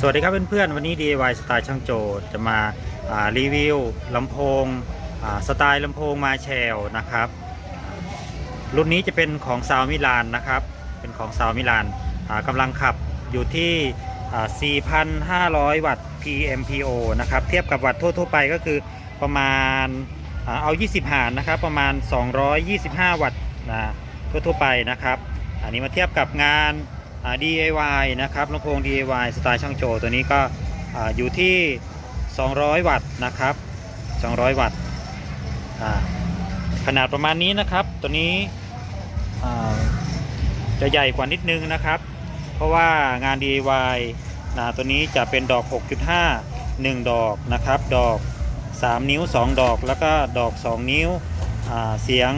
สวัสดีครับเพื่อนๆ วันนี้ DIY สไตล์ช่างโจจะมาารีวิวลำโพงสไตล์ลำโพงมาแชลนะครับ รุ่นนี้จะเป็นของซาวมิลานนะครับ เป็นของซาวมิลานกำลังขับอยู่ที่ 4,500 วัตต์ PMPO นะครับ เทียบกับวัตต์ทั่วๆไปก็คือประมาณอเอา 20 หารนะครับ ประมาณ 225 วัตต์นะทั่วๆไปนะครับ อันนี้มาเทียบกับงาน DIY นะครับลำโพง DIY สไตล์ช่างโจตัวนี้ก็ออยู่ที่ 200 วัตต์นะครับ 200 วัตต์ขนาดประมาณนี้นะครับ ตัวนี้จะใหญ่กว่านิดนึงนะครับ เพราะว่างาน DIY นะตัวนี้จะเป็นดอก 6.5 1 ดอกนะครับ ดอก 3 นิ้ว 2 ดอกแล้วก็ดอก 2 นิ้วเสียง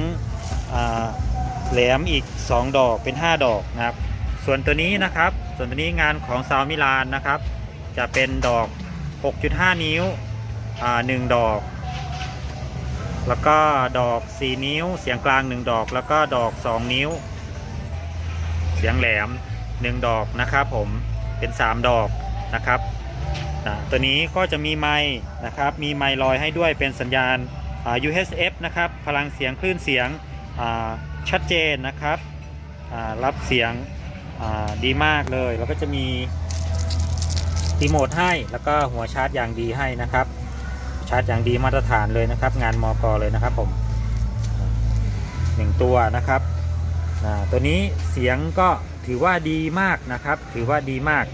แหลมอีก 2 ดอกเป็น 5 ดอกนะครับ ส่วนตัวนี้นะครับ ส่วนตัวนี้งานของซาวมิลานนะครับ จะเป็นดอก 6.5 นิ้วอ่า1ดอก แล้วก็ดอก 4 นิ้ว เสียงกลาง 1 ดอก แล้วก็ดอก 2 นิ้ว เสียงแหลม 1 ดอกนะครับผมเป็น 3 ดอกนะครับตัวนี้ก็จะมีไมค์นะครับ มีไมค์ลอยให้ด้วยเป็นสัญญาณ UHF นะครับ พลังเสียงคลื่นเสียงอ่าชัดเจนนะครับอ่ารับเสียง ดีมากเลย แล้วก็จะมีรีโมทให้แล้วก็หัวชาร์จอย่างดีให้นะครับ ชาร์จอย่างดีมาตรฐานเลยนะครับ งานมอกเลยนะครับผมหนึ่งตัวนะครับตัวนี้เสียงก็ถือว่าดีมากนะครับ ถือว่าดีมาก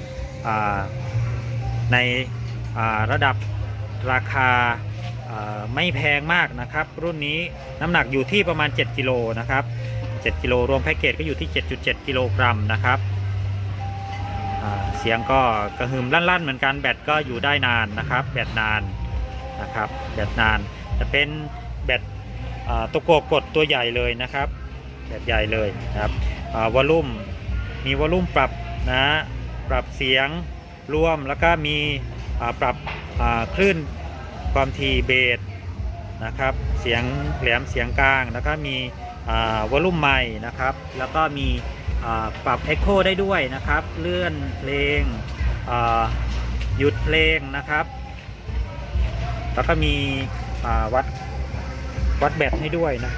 าในาระดับราคาาไม่แพงมากนะครับ รุ่นนี้น้ำหนักอยู่ที่ประมาณ 7 กิโลนะครับ 7กิโลรวมแพ็กเกจก็อยู่ที่ 7.7 กิโลกรัมนะครับเสียงก็กระหึ่มลั่นๆ เหมือนกันแบตก็อยู่ได้นานนะครับ แบตนานนะครับแบตนานจะเป็นแบตตัวโกกดตัวใหญ่เลยนะครับแบตใหญ่เลยครับวอลลุ่มมีวอลลุ่มปรับนะปรับเสียงร่วมแล้วก็มีปรับคลื่นความถี่เบสนะครับ เสียงแหลมเสียงกลางแล้วก็มี วอลลุ่มใหม่นะครับ แล้วก็มีปรับ Echo ได้ด้วยนะครับ เลื่อนเพลงหยุดเพลงนะครับ แล้วก็มีวัดวัดแบตให้ด้วยนะ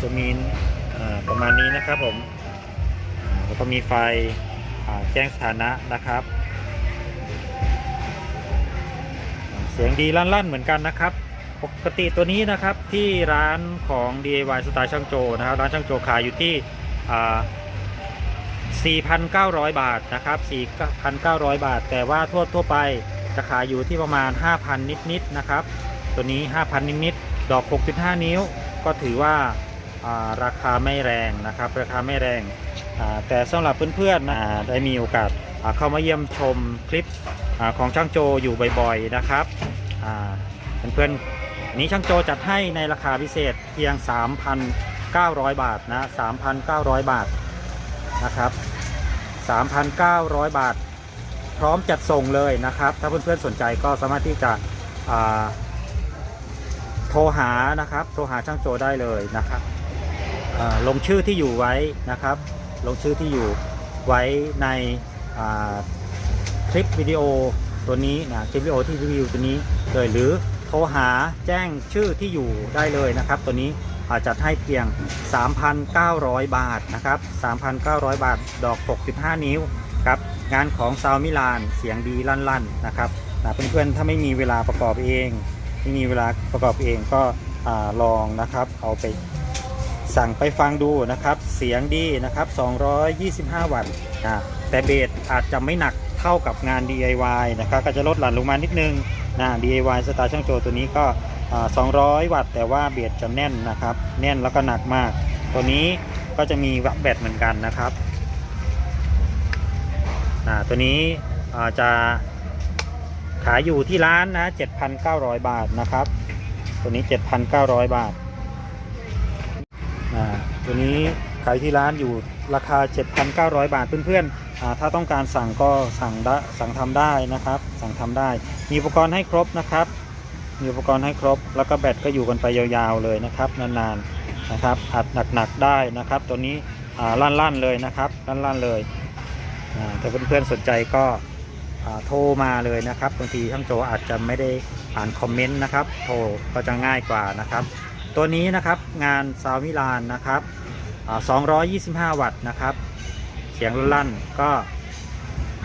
จะมีประมาณนี้นะครับผมแล้วก็มีไฟแจ้งสถานะนะครับ เสียงดีลั่นๆเหมือนกันนะครับ ปกติตัวนี้นะครับที่ร้านของ DIY สไตล์ช่างโจนะครับร้านช่างโจขายอยู่ที่ 4,900 บาทนะครับ 4,900 บาท แต่ว่าทั่วทั่วไปจะขายอยู่ที่ประมาณ 5,000 นิดๆนะครับ ตัวนี้ 5,000 นิดๆดอก 6.5 นิ้ว ก็ถือว่าราคาไม่แรงนะครับ ราคาไม่แรง แต่สำหรับเพื่อนๆนะได้มีโอกาสเข้ามาเยี่ยมชมคลิปอของช่างโจอยู่บ่อยๆนะครับเพื่อนๆ นี้ช่างโจจัดให้ในราคาพิเศษเพียง 3,900 บาทนะ3,900 บาทนะครับ 3,900 บาท พร้อมจัดส่งเลยนะครับ ถ้าเพื่อนๆสนใจก็สามารถที่จะโทรหานะครับ โทรหาช่างโจได้เลยนะครับลงชื่อที่อยู่ไว้นะครับ ลงชื่อที่อยู่ไว้ในคลิปวิดีโอตัวนี้นะคลิปวิดีโอที่รีวิวตัวนี้เลยหรือ ทรหาแจ้งชื่อที่อยู่ได้เลยนะครับ ตัวนี้อาจจัดให้เพียง 3,900 บาทนะครับ 3,900 บาทดอก 6.5 นิ้วครับงานของซาวมิลานเสียงดีลั่นๆนะครับนะเพื่อนๆถ้าไม่มีเวลาประกอบเองไม่มีเวลาประกอบเองก็ลองนะครับเอาไปสั่งไปฟังดูนะครับ เสียงดีนะครับ 225 วัตต์นะแต่เบสอาจจะไม่หนักเท่ากับงาน DIY นะครับก็จะลดหลั่นลงมานิดนึง นะ DIY สไตล์ช่างโจตัวนี้ก็ 200 วัตต์ แต่ว่าเบียดจะแน่นนะครับ แน่นแล้วก็หนักมาก ตัวนี้ก็จะมีวักแบตเหมือนกันนะครับอ่าตัวนี้จะขายอยู่ที่ร้านนะ 7,900 บาทนะครับ ตัวนี้ 7,900 บาทตัวนี้ขายที่ร้านอยู่ราคา 7,900 บาทเพื่อนๆ ถ้าต้องการสั่งก็สั่งได้สั่งทำได้นะครับ สั่งทำได้ มีอุปกรณ์ให้ครบนะครับ มีอุปกรณ์ให้ครบ แล้วก็แบตก็อยู่กันไปยาวๆเลยนะครับ นานๆนะครับอัดหนักๆได้นะครับ ตัวนี้อ่าลั่นๆเลยนะครับลั่นๆเลยถ้าเพื่อนๆสนใจก็โทรมาเลยนะครับบางทีช่างโจอาจจะไม่ได้อ่านคอมเมนต์นะครับโทรก็จะง่ายกว่านะครับ ตัวนี้นะครับงานซาวมิลานนะครับ225 วัตต์นะครับ สียงลั่นๆก็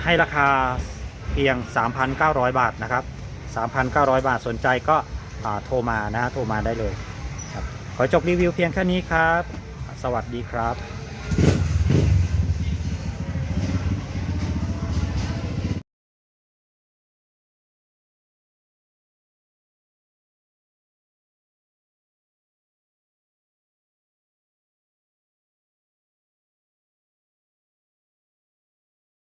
ให้ราคาเพียง 3,900 บาทนะครับ 3,900 บาทสนใจก็โทรมานะฮะโทรมาได้เลยครับขอจบรีวิวเพียงแค่นี้ครับ สวัสดีครับ